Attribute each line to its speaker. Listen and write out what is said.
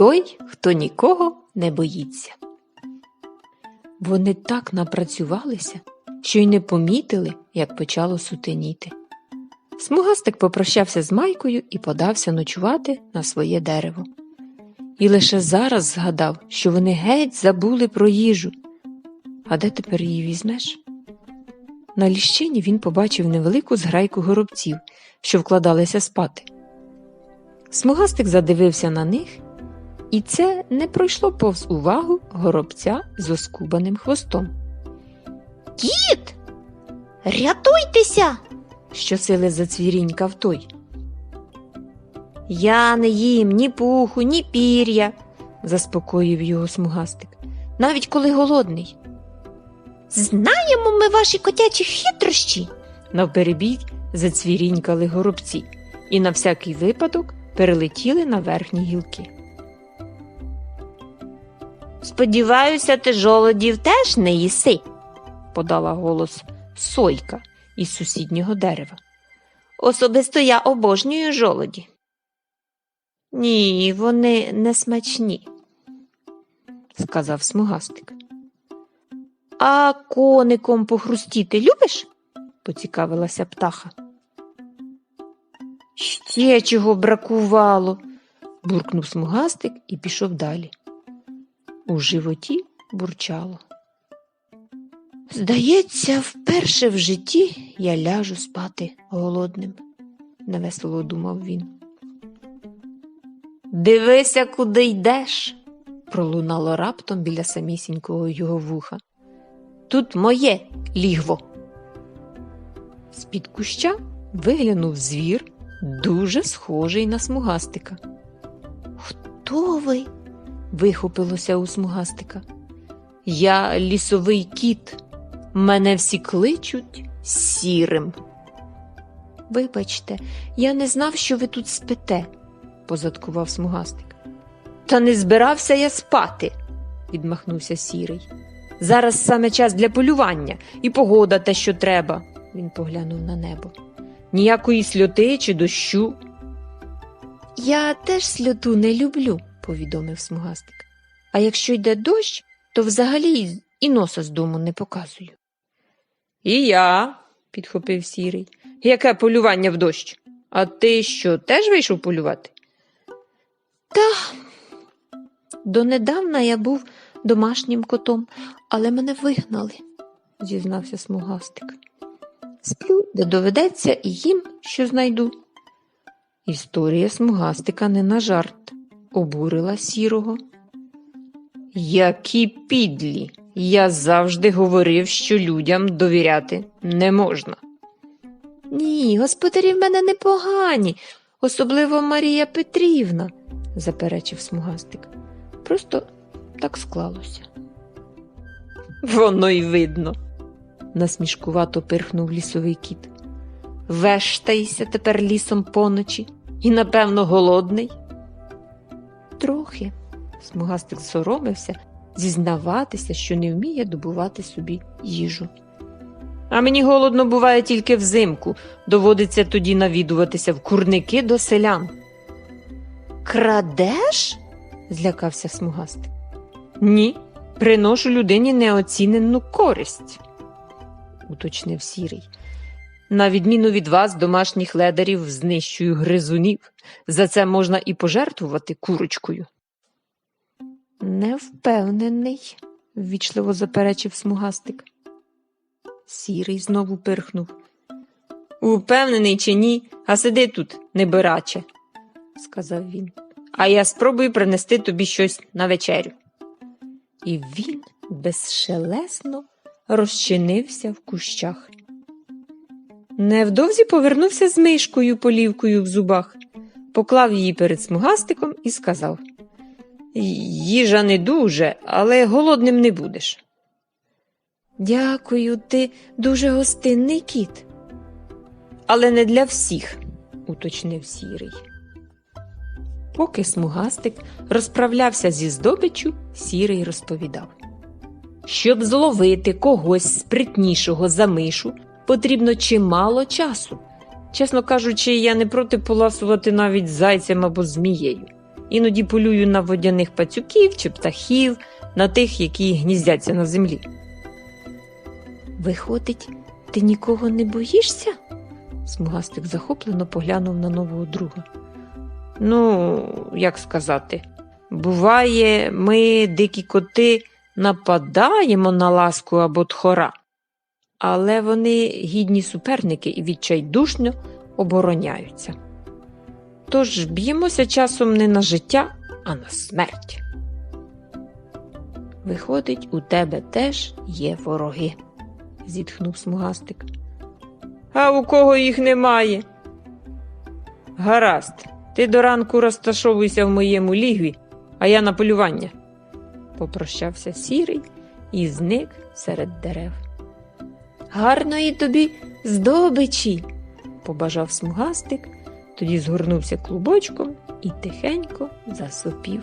Speaker 1: той, хто нікого не боїться. Вони так напрацювалися, що й не помітили, як почало сутеніти. Смугастик попрощався з майкою і подався ночувати на своє дерево. І лише зараз згадав, що вони геть забули про їжу. А де тепер її візьмеш? На ліщині він побачив невелику зграйку горобців, що вкладалися спати. Смугастик задивився на них, і це не пройшло повз увагу горобця з оскубаним хвостом.
Speaker 2: Кіт! Рятуйтеся!
Speaker 1: Щосили зацвірінькав той.
Speaker 2: Я не їм ні пуху, ні пір'я,
Speaker 1: заспокоїв його смугастик, навіть коли голодний.
Speaker 2: Знаємо ми ваші котячі хитрощі.
Speaker 1: Навперебій зацвірінькали горобці і на всякий випадок перелетіли на верхні гілки.
Speaker 2: Сподіваюся, ти жолодів теж не їси.
Speaker 1: подала голос Сойка із сусіднього дерева.
Speaker 2: Особисто я обожнюю жолоді. Ні, вони не смачні.
Speaker 1: сказав смугастик.
Speaker 2: А коником похрустіти любиш?
Speaker 1: поцікавилася птаха.
Speaker 2: Ще чого бракувало.
Speaker 1: буркнув смугастик і пішов далі. У животі бурчало. Здається, вперше в житті я ляжу спати голодним, невесело думав він.
Speaker 2: Дивися, куди йдеш.
Speaker 1: Пролунало раптом біля самісінького його вуха.
Speaker 2: Тут моє лігво.
Speaker 1: З-під куща виглянув звір, дуже схожий на смугастика.
Speaker 2: Хто ви?
Speaker 1: Вихопилося у смугастика. Я лісовий кіт. Мене всі кличуть сірим. Вибачте, я не знав, що ви тут спите, позадкував смугастик.
Speaker 2: Та не збирався я спати.
Speaker 1: відмахнувся сірий. Зараз саме час для полювання і погода те, що треба. Він поглянув на небо. Ніякої сльоти чи дощу. Я теж сльоту не люблю, повідомив смугастик. А якщо йде дощ, то взагалі і носа з дому не показую. І я, підхопив сірий. Яке полювання в дощ? А ти що, теж вийшов полювати? Та донедавна я був домашнім котом, але мене вигнали, зізнався смугастик. Сплю, де доведеться, і їм, що знайду. Історія смугастика не на жарт, обурила сірого. Які підлі. Я завжди говорив, що людям довіряти не можна. Ні, господарі в мене непогані, особливо Марія Петрівна, заперечив смугастик. Просто так склалося. Воно й видно, насмішкувато пирхнув лісовий кіт. Вештайся тепер лісом поночі і, напевно, голодний. Трохи, смугастик соромився зізнаватися, що не вміє добувати собі їжу. А мені голодно буває тільки взимку, доводиться тоді навідуватися в курники до селян.
Speaker 2: Крадеш?
Speaker 1: злякався смугастик. Ні, приношу людині неоцінену користь, уточнив сірий. На відміну від вас, домашніх ледарів, знищую гризунів. За це можна і пожертвувати курочкою. Не впевнений, ввічливо заперечив смугастик. Сірий знову пирхнув. Упевнений чи ні, а сиди тут, небираче, сказав він. А я спробую принести тобі щось на вечерю. І він безшелесно розчинився в кущах. Невдовзі повернувся з мишкою полівкою в зубах, поклав її перед смугастиком і сказав Їжа не дуже, але голодним не будеш. Дякую, ти дуже гостинний кіт. Але не для всіх, уточнив сірий. Поки смугастик розправлявся зі здобиччю, сірий розповідав. Щоб зловити когось спритнішого за мишу, потрібно чимало часу. Чесно кажучи, я не проти поласувати навіть зайцем або змією. Іноді полюю на водяних пацюків чи птахів, на тих, які гніздяться на землі. Виходить, ти нікого не боїшся? Смугастик захоплено поглянув на нового друга. Ну, як сказати, буває, ми, дикі коти, нападаємо на ласку або тхора, але вони гідні суперники і відчайдушно обороняються. Тож б'ємося часом не на життя, а на смерть. Виходить, у тебе теж є вороги, зітхнув смугастик. А у кого їх немає? Гаразд, ти до ранку розташовуйся в моєму лігві, а я на полювання. Попрощався сірий і зник серед дерев. Гарної тобі здобичі, побажав смугастик, тоді згорнувся клубочком і тихенько засопів.